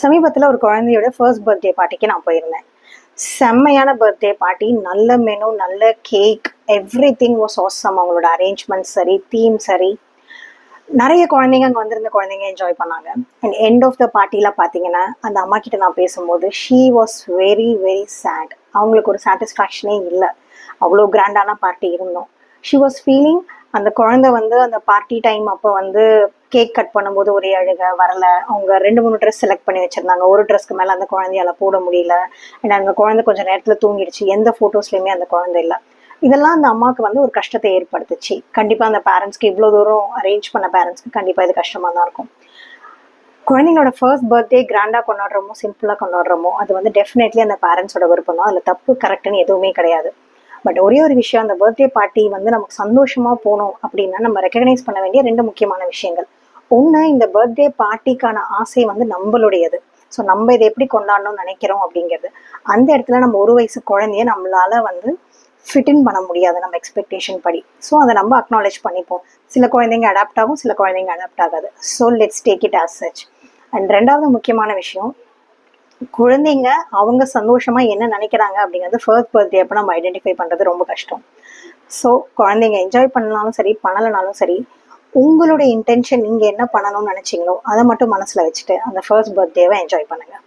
சமீபத்தில் ஒரு குழந்தையோட ஃபர்ஸ்ட் பர்த்டே பார்ட்டிக்கு நான் போயிருந்தேன். செம்மையான பர்த்டே பார்ட்டி நல்ல மெனு நல்ல cake everything was awesome அவங்களோட அரேஞ்ச்மெண்ட் சரி தீம் சரி. நிறைய குழந்தைங்க அங்கே வந்திருந்த குழந்தைங்க என்ஜாய் பண்ணாங்க. அண்ட் எண்ட் ஆஃப் த பார்ட்டியில் பார்த்தீங்கன்னா அந்த அம்மா கிட்ட நான் பேசும்போது she was very very sad அவங்களுக்கு ஒரு சாட்டிஸ்ஃபேக்ஷனே இல்லை. அவ்வளோ கிராண்டான பார்ட்டி இருந்தோம். ஷி வாஸ் ஃபீலிங் அந்த குழந்தை வந்து அந்த பார்ட்டி டைம் அப்போ வந்து கேக் கட் பண்ணும்போது ஒரே அழுக வரல. அவங்க ரெண்டு மூணு ட்ரெஸ் செலக்ட் பண்ணி வச்சிருந்தாங்க. ஒரு ட்ரெஸ்க்கு மேலே அந்த குழந்தையால போட முடியல. அண்ட் அந்த குழந்தை கொஞ்சம் நேரத்தில் தூங்கிடுச்சு. எந்த ஃபோட்டோஸ்லையுமே அந்த குழந்தை இல்லை. இதெல்லாம் அந்த அம்மாவுக்கு வந்து ஒரு கஷ்டத்தை ஏற்படுத்துச்சு. கண்டிப்பாக அந்த பேரண்ட்ஸ்க்கு இவ்வளோ தூரம் அரேஞ்ச் பண்ண பேரண்ட்ஸ்க்கு கண்டிப்பாக இது கஷ்டமாக தான் இருக்கும். குழந்தைங்களோட ஃபர்ஸ்ட் பர்த்டே கிராண்டாக கொண்டாடுறோமோ சிம்பிளாக கொண்டாடுறோமோ அது வந்து டெஃபினெட்லி அந்த பேரண்ட்ஸோட விருப்பம் தான். அதில் தப்பு கரெக்டுன்னு எதுவுமே கிடையாது. பட் ஒரே ஒரு விஷயம் அந்த பர்த்டே பார்ட்டி வந்து நமக்கு சந்தோஷமாக போகணும் அப்படின்னா நம்ம ரெக்கக்னைஸ் பண்ண வேண்டிய ரெண்டு முக்கியமான விஷயங்கள். ஒன்று இந்த பர்த்டே பார்ட்டிக்கான ஆசை வந்து நம்மளுடையது. ஸோ நம்ம இதை எப்படி கொண்டாடணும்னு நினைக்கிறோம் அப்படிங்கிறது. அந்த இடத்துல நம்ம ஒரு வயசு குழந்தைய நம்மளால வந்து ஃபிட்டின் பண்ண முடியாது நம்ம எக்ஸ்பெக்டேஷன் படி. ஸோ அதை நம்ம அக்னாலேஜ் பண்ணிப்போம். சில குழந்தைங்க அடாப்ட் ஆகும் சில குழந்தைங்க அடாப்ட் ஆகாது. So let's take it as such and ரெண்டாவது முக்கியமான விஷயம் குழந்தைங்க அவங்க சந்தோஷமாக என்ன நினைக்கிறாங்க அப்படிங்கிறது ஃபர்ஸ்ட் பர்த்டே அப்போ நம்ம ஐடென்டிஃபை பண்ணுறது ரொம்ப கஷ்டம். ஸோ குழந்தைங்க என்ஜாய் பண்ணாலும் சரி பண்ணலைனாலும் சரி உங்களுடைய இன்டென்ஷன் நீங்கள் என்ன பண்ணணும்னு நினச்சிங்களோ அதை மட்டும் மனசில் வச்சுட்டு அந்த ஃபர்ஸ்ட் பர்த்டேவை என்ஜாய் பண்ணுங்கள்